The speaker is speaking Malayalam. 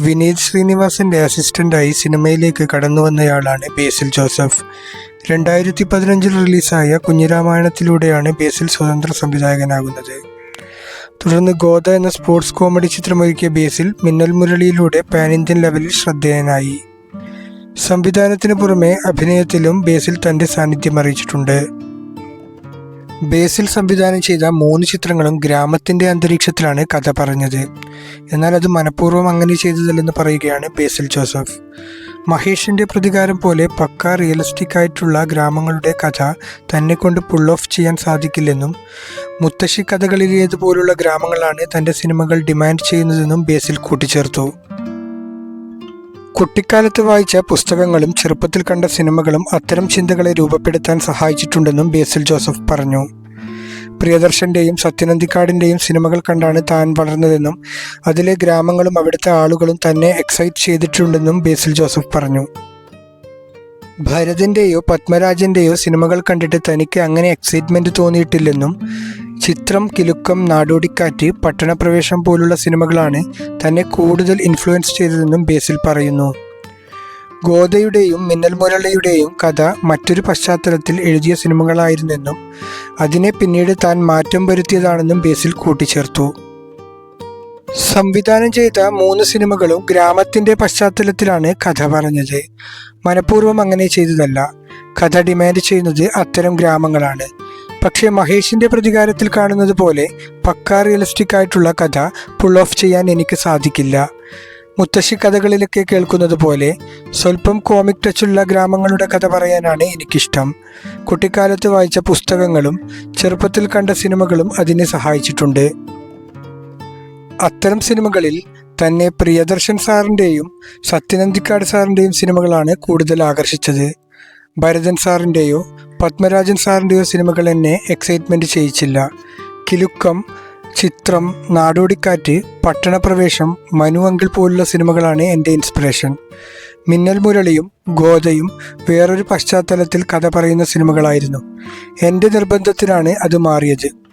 വിനീത് ശ്രീനിവാസന്റെ അസിസ്റ്റന്റായി സിനിമയിലേക്ക് കടന്നു വന്നയാളാണ് ബേസിൽ ജോസഫ്. രണ്ടായിരത്തി പതിനഞ്ചിൽ റിലീസായ കുഞ്ഞിരാമായണത്തിലൂടെയാണ് ബേസിൽ സ്വതന്ത്ര സംവിധായകനാകുന്നത്. തുടർന്ന് ഗോദ എന്ന സ്പോർട്സ് കോമഡി ചിത്രമൊരുക്കിയ ബേസിൽ മിന്നൽ മുരളിയിലൂടെ പാൻ ഇന്ത്യൻ ലെവലിൽ ശ്രദ്ധേയനായി. സംവിധാനത്തിന് പുറമെ അഭിനയത്തിലും ബേസിൽ തന്റെ സാന്നിധ്യം അറിയിച്ചിട്ടുണ്ട്. ബേസിൽ സംവിധാനം ചെയ്ത മൂന്ന് ചിത്രങ്ങളും ഗ്രാമത്തിന്റെ അന്തരീക്ഷത്തിലാണ് കഥ പറഞ്ഞത്. എന്നാൽ അത് മനഃപൂർവം അങ്ങനെ ചെയ്തതല്ലെന്ന് പറയുകയാണ് ബേസിൽ ജോസഫ്. മഹേഷിന്റെ പ്രതികാരം പോലെ പക്ക റിയലിസ്റ്റിക് ആയിട്ടുള്ള ഗ്രാമങ്ങളുടെ കഥ തന്നെ കൊണ്ട് പുൾ ഓഫ് ചെയ്യാൻ സാധിക്കില്ലെന്നും മുത്തശ്ശി കഥകളിലേതുപോലുള്ള ഗ്രാമങ്ങളാണ് തന്റെ സിനിമകൾ ഡിമാൻഡ് ചെയ്യുന്നതെന്നും ബേസിൽ കൂട്ടിച്ചേർത്തു. കുട്ടിക്കാലത്ത് വായിച്ച പുസ്തകങ്ങളും ചെറുപ്പത്തിൽ കണ്ട സിനിമകളും അത്തരം ചിന്തകളെ രൂപപ്പെടുത്താൻ സഹായിച്ചിട്ടുണ്ടെന്നും ബേസിൽ ജോസഫ് പറഞ്ഞു. പ്രിയദർശന്റെയും സത്യനന്ദിക്കാടിന്റെയും സിനിമകൾ കണ്ടാണ് താൻ വളർന്നതെന്നും അതിലെ ഗ്രാമങ്ങളും അവിടുത്തെ ആളുകളും തന്നെ എക്സൈറ്റ് ചെയ്തിട്ടുണ്ടെന്നും ബേസിൽ ജോസഫ് പറഞ്ഞു. ഭരതന്റെയോ പത്മരാജന്റെയോ സിനിമകൾ കണ്ടിട്ട് തനിക്ക് അങ്ങനെ എക്സൈറ്റ്മെന്റ് തോന്നിയിട്ടില്ലെന്നും ചിത്രം കിലുക്കം നാടോടിക്കാറ്റ് പട്ടണപ്രവേശം പോലുള്ള സിനിമകളാണ് തന്നെ കൂടുതൽ ഇൻഫ്ലുവൻസ് ചെയ്തതെന്നും ബേസിൽ പറയുന്നു. ഗോദയുടെയും മിന്നൽ മുരളിയുടെയും കഥ മറ്റൊരു പശ്ചാത്തലത്തിൽ എഴുതിയ സിനിമകളായിരുന്നെന്നും അതിനെ പിന്നീട് താൻ മാറ്റം വരുത്തിയതാണെന്നും ബേസിൽ കൂട്ടിച്ചേർത്തു. സംവിധാനം ചെയ്ത മൂന്ന് സിനിമകളും ഗ്രാമത്തിന്റെ പശ്ചാത്തലത്തിലാണ് കഥ പറഞ്ഞത്. മനഃപൂർവം അങ്ങനെ ചെയ്തതല്ല. കഥ ഡിമാൻഡ് ചെയ്യുന്നത് അത്തരം ഗ്രാമങ്ങളാണ്. പക്ഷേ മഹേഷിന്റെ പ്രതികാരത്തിൽ കാണുന്നത് പോലെ പക്കാ റിയലിസ്റ്റിക് ആയിട്ടുള്ള കഥ പുൾ ഓഫ് ചെയ്യാൻ എനിക്ക് സാധിക്കില്ല. മുത്തശ്ശി കഥകളിലൊക്കെ കേൾക്കുന്നത് പോലെ സ്വല്പം കോമിക് ടച്ചുള്ള ഗ്രാമങ്ങളുടെ കഥ പറയാനാണ് എനിക്കിഷ്ടം. കുട്ടിക്കാലത്ത് വായിച്ച പുസ്തകങ്ങളും ചെറുപ്പത്തിൽ കണ്ട സിനിമകളും അതിനെ സഹായിച്ചിട്ടുണ്ട്. അത്തരം സിനിമകളിൽ തന്നെ പ്രിയദർശൻ സാറിന്റെയും സത്യനന്ദിക്കാട് സാറിന്റെയും സിനിമകളാണ് കൂടുതൽ ആകർഷിച്ചത്. ഭരതൻ സാറിന്റെയോ പത്മരാജൻ സാറിന്റെയോ സിനിമകൾ എന്നെ എക്സൈറ്റ്മെന്റ് ചെയ്യിച്ചില്ല. കിലുക്കം ചിത്രം നാടോടിക്കാറ്റ് പട്ടണപ്രവേശം മനു അങ്കിൾ പോലുള്ള സിനിമകളാണ് എന്റെ ഇൻസ്പിറേഷൻ മിന്നൽ മുരളിയും ഗോതയും വേറൊരു പശ്ചാത്തലത്തിൽ കഥ പറയുന്ന സിനിമകളായിരുന്നു. എന്റെ നിർബന്ധത്തിനാണ് അത് മാറിയത്.